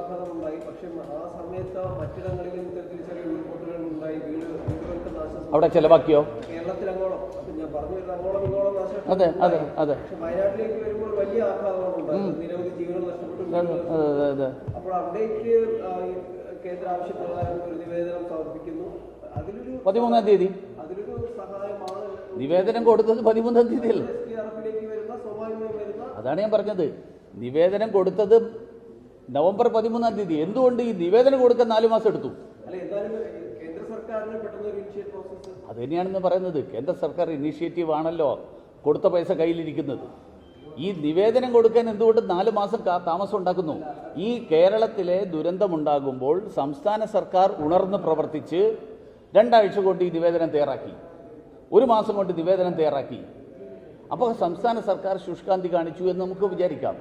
ആഘാതം പക്ഷെ ആ സമയത്ത് മറ്റിടങ്ങളിലും ഇത്തരത്തിൽ ചെറിയ ഉരുൾപൊട്ടലുകൾ ഉണ്ടായി വീട് വീടുകൾക്ക് നാശം അവിടെ ചെലവാക്കിയോ? കേരളത്തിൽ അങ്ങോളം അപ്പൊ ഞാൻ പറഞ്ഞു വരുന്നത് അങ്ങോളം ഇങ്ങോളം നാശം അതെ അതെ അതെ. പക്ഷെ വയനാട്ടിലേക്ക് വരുമ്പോൾ വലിയ ആഘാതമാണ് ഉണ്ടായത്. നിരവധി നഷ്ടപ്പെട്ടു. അപ്പോൾ അവിടേക്ക് ആ, കേന്ദ്ര ആവശ്യപ്രകാരം ഒരു നിവേദനം സമർപ്പിക്കുന്നു. അതിലൊരു പതിമൂന്നാം തീയതി. അതിലൊരു സഹായമാണ് നിവേദനം കൊടുത്തത് പതിമൂന്നാം തീയതി അല്ലേ അതാണ് ഞാൻ പറഞ്ഞത്. നിവേദനം കൊടുത്തത് നവംബർ പതിമൂന്നാം തീയതി. എന്തുകൊണ്ട് ഈ നിവേദനം കൊടുക്കാൻ നാല് മാസം എടുത്തു? അത് തന്നെയാണെന്ന് പറയുന്നത്. കേന്ദ്ര സർക്കാർ ഇനീഷ്യേറ്റീവ് ആണല്ലോ കൊടുത്ത പൈസ കയ്യിലിരിക്കുന്നത്. ഈ നിവേദനം കൊടുക്കാൻ എന്തുകൊണ്ട് നാല് മാസം താമസം ഉണ്ടാക്കുന്നു? ഈ കേരളത്തിലെ ദുരന്തമുണ്ടാകുമ്പോൾ സംസ്ഥാന സർക്കാർ ഉണർന്ന് പ്രവർത്തിച്ച് രണ്ടാഴ്ച കൊണ്ട് ഈ നിവേദനം തയ്യാറാക്കി. ഒരു മാസം കൊണ്ട് നിവേദനം തയ്യാറാക്കി. അപ്പോൾ സംസ്ഥാന സർക്കാർ ശുഷ്കാന്തി കാണിച്ചു എന്ന് നമുക്ക് വിചാരിക്കാം.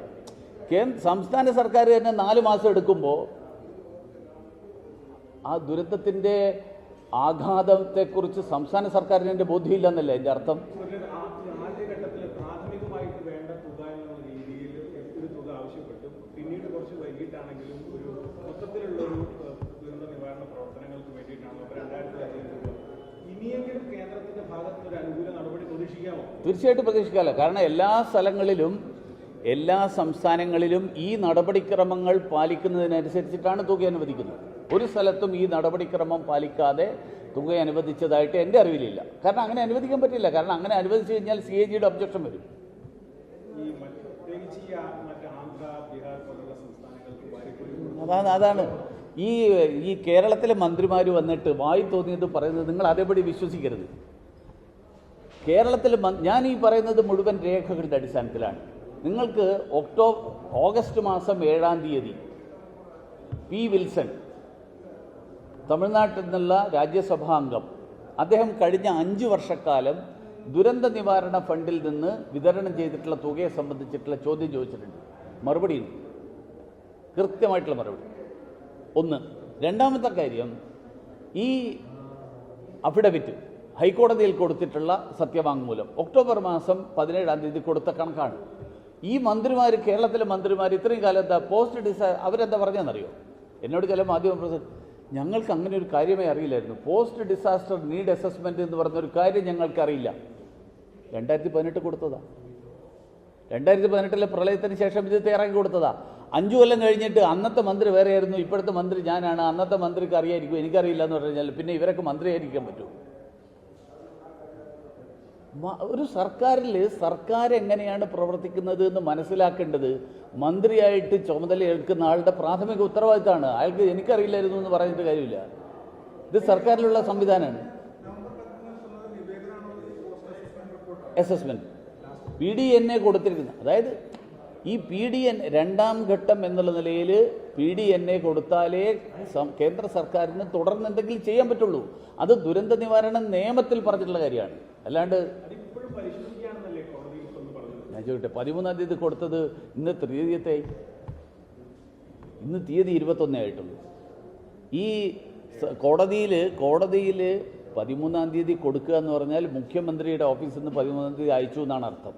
കേ- സംസ്ഥാന സർക്കാർ തന്നെ നാല് മാസം എടുക്കുമ്പോൾ ആ ദുരന്തത്തിന്റെ ആഘാതത്തെക്കുറിച്ച് സംസ്ഥാന സർക്കാരിന് എന്റെ ബോധ്യമില്ലെന്നല്ലേ എന്റെ അർത്ഥം? തീർച്ചയായിട്ടും പ്രതീക്ഷിക്കാമല്ലോ കാരണം എല്ലാ സ്ഥലങ്ങളിലും എല്ലാ സംസ്ഥാനങ്ങളിലും ഈ നടപടിക്രമങ്ങൾ പാലിക്കുന്നതിനനുസരിച്ചിട്ടാണ് തുക അനുവദിക്കുന്നത്. ഒരു സ്ഥലത്തും ഈ നടപടിക്രമം പാലിക്കാതെ തുക അനുവദിച്ചതായിട്ട് എന്റെ അറിവിലില്ല. കാരണം അങ്ങനെ അനുവദിക്കാൻ പറ്റില്ല. കാരണം അങ്ങനെ അനുവദിച്ചു കഴിഞ്ഞാൽ സി എ ജിയുടെ ഒബ്ജക്ഷൻ വരും. അതാണ് അതാണ്. ഈ ഈ കേരളത്തിലെ മന്ത്രിമാർ വന്നിട്ട് വായി തോന്നിയത് പറയുന്നത് നിങ്ങൾ അതേപടി വിശ്വസിക്കരുത്. കേരളത്തിൽ ഞാൻ ഈ പറയുന്നത് മുഴുവൻ രേഖകളുടെ അടിസ്ഥാനത്തിലാണ്. നിങ്ങൾക്ക് ഒക്ടോബർ ഓഗസ്റ്റ് മാസം ഏഴാം തീയതി പി വിൽസൺ തമിഴ്നാട്ടിൽ നിന്നുള്ള രാജ്യസഭാ അംഗം അദ്ദേഹം കഴിഞ്ഞ അഞ്ച് വർഷക്കാലം ദുരന്ത നിവാരണ ഫണ്ടിൽ നിന്ന് വിതരണം ചെയ്തിട്ടുള്ള തുകയെ സംബന്ധിച്ചിട്ടുള്ള ചോദ്യം ചോദിച്ചിട്ടുണ്ട്. മറുപടിയുണ്ട് കൃത്യമായിട്ടുള്ള മറുപടി. ഒന്ന് രണ്ടാമത്തെ കാര്യം ഈ അഫിഡവിറ്റ് ഹൈക്കോടതിയിൽ കൊടുത്തിട്ടുള്ള സത്യവാങ്മൂലം ഒക്ടോബർ മാസം പതിനേഴാം തീയതി കൊടുത്ത കണക്കാണ്. ഈ മന്ത്രിമാർ കേരളത്തിലെ മന്ത്രിമാർ ഇത്രയും കാലം എന്താ പോസ്റ്റ് ഡിസ അവരെന്താ പറഞ്ഞതെന്നറിയോ? എന്നോട് ചില മാധ്യമ പ്രസിഡന്റ് ഞങ്ങൾക്ക് അങ്ങനെ ഒരു കാര്യമേ അറിയില്ലായിരുന്നു. പോസ്റ്റ് ഡിസാസ്റ്റർ നീഡ് അസസ്മെന്റ് എന്ന് പറഞ്ഞൊരു കാര്യം ഞങ്ങൾക്ക് അറിയില്ല രണ്ടായിരത്തി പതിനെട്ട് കൊടുത്തതാ. രണ്ടായിരത്തി പതിനെട്ടിലെ പ്രളയത്തിന് ശേഷം ഇത് തയ്യാറാക്കി കൊടുത്തതാ. അഞ്ചു കൊല്ലം കഴിഞ്ഞിട്ട് അന്നത്തെ മന്ത്രി വേറെയായിരുന്നു. ഇപ്പോഴത്തെ മന്ത്രി ഞാനാണ്. അന്നത്തെ മന്ത്രിക്ക് അറിയായിരിക്കും. എനിക്കറിയില്ല എന്ന് പറഞ്ഞു കഴിഞ്ഞാൽ പിന്നെ ഇവരൊക്കെ മന്ത്രിയായിരിക്കാൻ പറ്റുമോ? ഒരു സർക്കാരിൽ സർക്കാർ എങ്ങനെയാണ് പ്രവർത്തിക്കുന്നത് എന്ന് മനസ്സിലാക്കേണ്ടത് മന്ത്രിയായിട്ട് ചുമതല ഏൽക്കുന്ന ആളുടെ പ്രാഥമിക ഉത്തരവാദിത്തമാണ്. അയാൾക്ക് എനിക്കറിയില്ലായിരുന്നു എന്ന് പറഞ്ഞിട്ട് കാര്യമില്ല. ഇത് സർക്കാരിലുള്ള സംവിധാനമാണ്. അസസ്മെന്റ് പി ഡി എന്നെ കൊടുത്തിരിക്കുന്നത്. അതായത് ഈ പി ഡി എൻ രണ്ടാം ഘട്ടം എന്നുള്ള നിലയിൽ പി ഡി എൻ എ കൊടുത്താലേ കേന്ദ്ര സർക്കാരിന് തുടർന്ന് എന്തെങ്കിലും ചെയ്യാൻ പറ്റുള്ളൂ. അത് ദുരന്ത നിവാരണ നിയമത്തിൽ പറഞ്ഞിട്ടുള്ള കാര്യമാണ്. അല്ലാണ്ട് ഞാൻ ചോദിക്കട്ടെ പതിമൂന്നാം തീയതി കൊടുത്തത് ഇന്ന് തീയതിയത്തെ ഇന്ന് തീയതി ഇരുപത്തൊന്നേ ആയിട്ടുള്ളൂ. ഈ കോടതിയിൽ കോടതിയിൽ പതിമൂന്നാം തീയതി കൊടുക്കുക എന്ന് പറഞ്ഞാൽ മുഖ്യമന്ത്രിയുടെ ഓഫീസിൽ നിന്ന് പതിമൂന്നാം തീയതി അയച്ചു എന്നാണ് അർത്ഥം.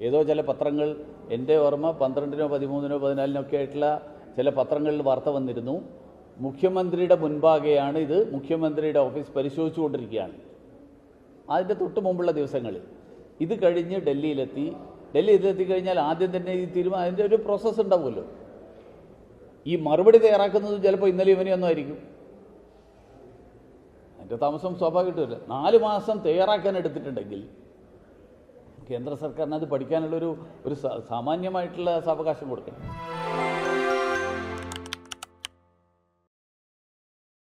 ഏതോ ചില പത്രങ്ങൾ എന്റെ ഓർമ്മ പന്ത്രണ്ടിനോ പതിമൂന്നിനോ പതിനാലിനോ ഒക്കെ ആയിട്ടുള്ള ചില പത്രങ്ങളിൽ വാർത്ത വന്നിരുന്നു. മുഖ്യമന്ത്രിയുടെ മുൻപാകെയാണ് ഇത് മുഖ്യമന്ത്രിയുടെ ഓഫീസ് പരിശോധിച്ചുകൊണ്ടിരിക്കുകയാണ്. അതിന്റെ തൊട്ട് മുമ്പുള്ള ദിവസങ്ങളിൽ. ഇത് കഴിഞ്ഞ് ഡൽഹിയിലെത്തി. ഡൽഹിയിലെത്തി കഴിഞ്ഞാൽ ആദ്യം തന്നെ ഈ തീരുമാനം അതിന്റെ ഒരു പ്രോസസ്സ് ഉണ്ടാവുമല്ലോ. ഈ മറുപടി തയ്യാറാക്കുന്നത് ചിലപ്പോൾ ഇന്നലെ ഇവനെയൊന്നും ആയിരിക്കും. അതിന്റെ താമസം സ്വാഭാവികമായിട്ടുമില്ല നാല് മാസം തയ്യാറാക്കാൻ എടുത്തിട്ടുണ്ടെങ്കിൽ കേന്ദ്ര സർക്കാരിന് അത് പഠിക്കാനുള്ളൊരു ഒരു സാമാന്യമായിട്ടുള്ള സാവകാശം കൊടുക്കണം.